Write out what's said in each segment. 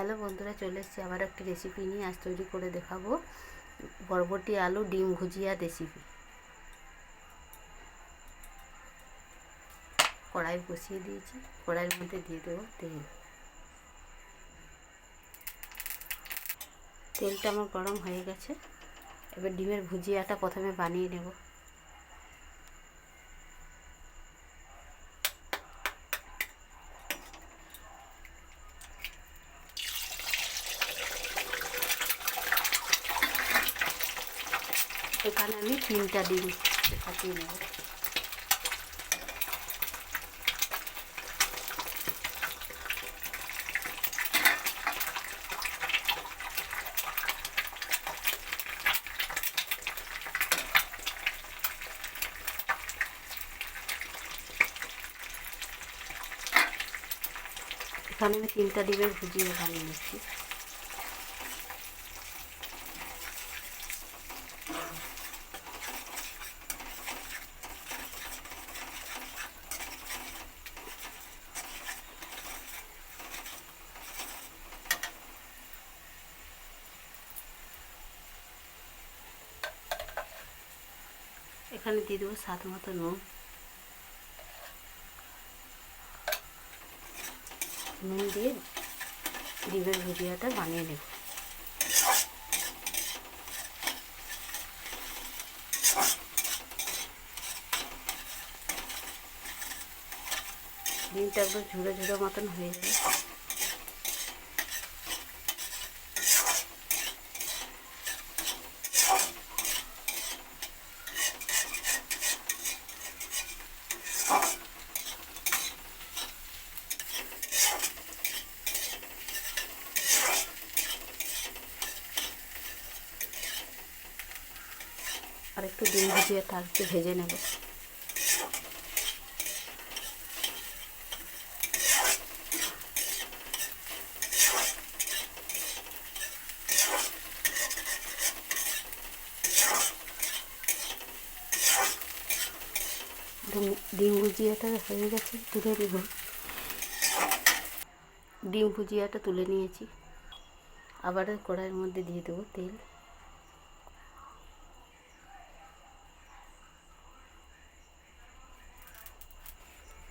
Hello বন্ধুরা, চলে এসেছি আবার একটি রেসিপি নিয়ে। আজ তৈরি করে দেখাবো বরবটি, আলু, ডিম ভুজিয়া রেসিপি কড়াই বসিয়ে দিয়েছি। কড়াইয়ের মধ্যে দিয়ে দেবো তেল। তেলটা আমার গরম হয়ে গেছে। এবার ডিমের ভুজিয়াটা প্রথমে বানিয়ে নেব। এখানে আমি তিনটা ডিম ফাটিয়ে নেব এখানে আমি তিনটা ডিমের ভুজিয়ে বানিয়ে নিচ্ছি। এখানে দিয়ে দেবো স্বাদ মতো নুন। নুন দিয়ে ডিমের ভুজিয়াটা বানিয়ে নেব। ডিমটা একদম ঝুড়ো ঝুড়ো মতন হয়ে যাবে আর ভুজিয়াটা আর একটু ভেজে নেব। ডিম ভুজিয়াটা হয়ে গেছে, তুলে নেব। ডিম ভুজিয়াটা তুলে নিয়েছি। আবার কড়াইয়ের মধ্যে দিয়ে দেবো তেল।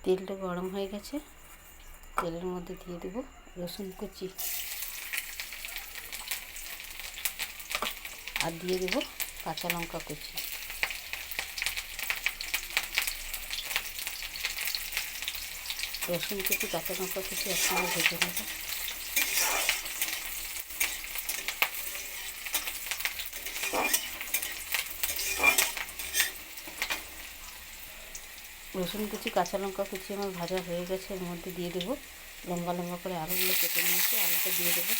তেলটা গরম হয়ে গেছে। তেলের মধ্যে দিয়ে দেবো রসুন কুচি। আর দিয়ে দেবো কাঁচা লঙ্কা কুচি। রসুন কুচি, কাঁচা লঙ্কা কুচি একসঙ্গে ভেজে নেব। রসুন কুচি, কাঁচা লঙ্কা কুচি আমার ভাজা হয়ে গেছে, এর মধ্যে দিয়ে দেবো। লম্বা লম্বা করে আলুগুলো কেটে নিয়েছি, আলুটা দিয়ে দেবো।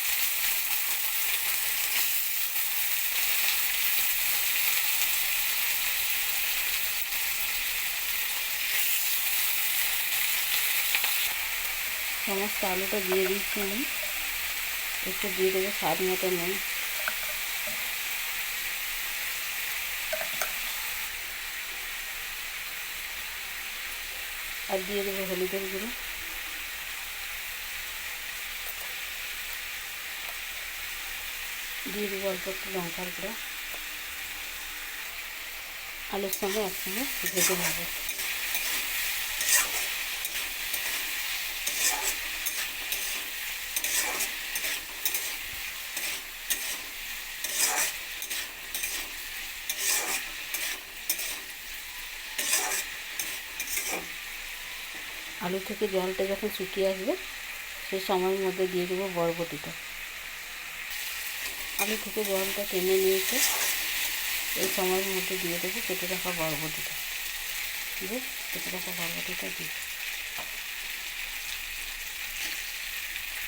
সমস্ত আলুটা দিয়ে দিচ্ছি আমি। একটু দিয়ে দেবো স্বাদ মতো নুন। আর দিয়ে দেবো হলুদের গুঁড়ো। দিয়ে দেবো অল্প একটু লঙ্কার গুঁড়ো। আলুর সঙ্গে একসঙ্গে ভেজে নেব। আলু থেকে জলটা যখন শুকিয়ে আসবে সেই সময়ের মধ্যে দিয়ে দেবো বরবটিটা। আলু থেকে জলটা টেনে নিয়েছে, এই সময়ের মধ্যে দিয়ে দেবো কেটে রাখা বরবটিটা। দিয়ে কেটে রাখা বরবটিটা দিয়ে।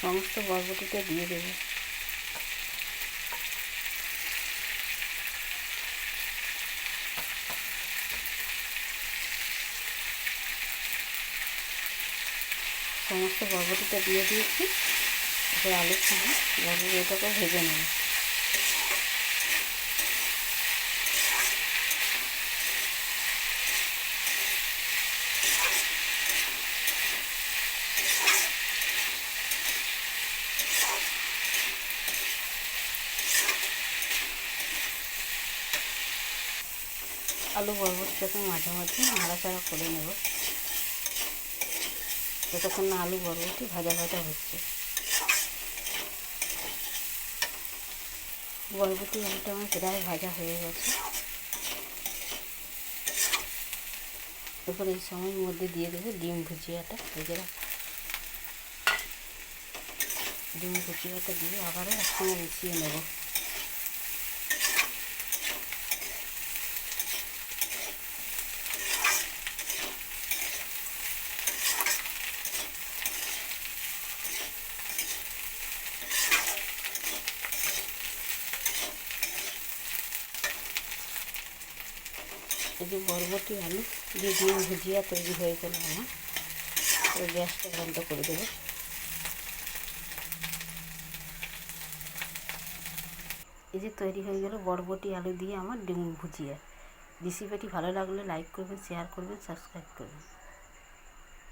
সমস্ত বরবটিটা দিয়ে দেবো। সমস্ত বরবটিটা দিয়ে দিয়েছি। এবার আলুর সঙ্গে বরবটিটাকে ভেজে নেব। আলু বরবটিটাকে মাঝে মাঝে নাড়াচাড়া করে নেব। যতক্ষণ না আলু বরবটি ভাজা ভাজা হচ্ছে। বরবটি আলুটা আমার প্রায় ভাজা হয়ে গেছে। এরপর এই সময়ের মধ্যে দিয়ে দেবো ডিম ভুজিয়াটা। ভেজে রাখা। ডিম ভুজিয়াটা দিয়ে আবারও একসঙ্গে মিশিয়ে নেব। এই যে বরবটি আলু ডিম ভুজিয়া তৈরি হয়ে গেল আমার তো গ্যাসটা বন্ধ করে দেবো। এই যে তৈরি হয়ে গেল বরবটি আলু দিয়ে আমার ডিম ভুজিয়া। রেসিপিটি ভালো লাগলে লাইক করবেন, শেয়ার করবেন, সাবস্ক্রাইব করবেন।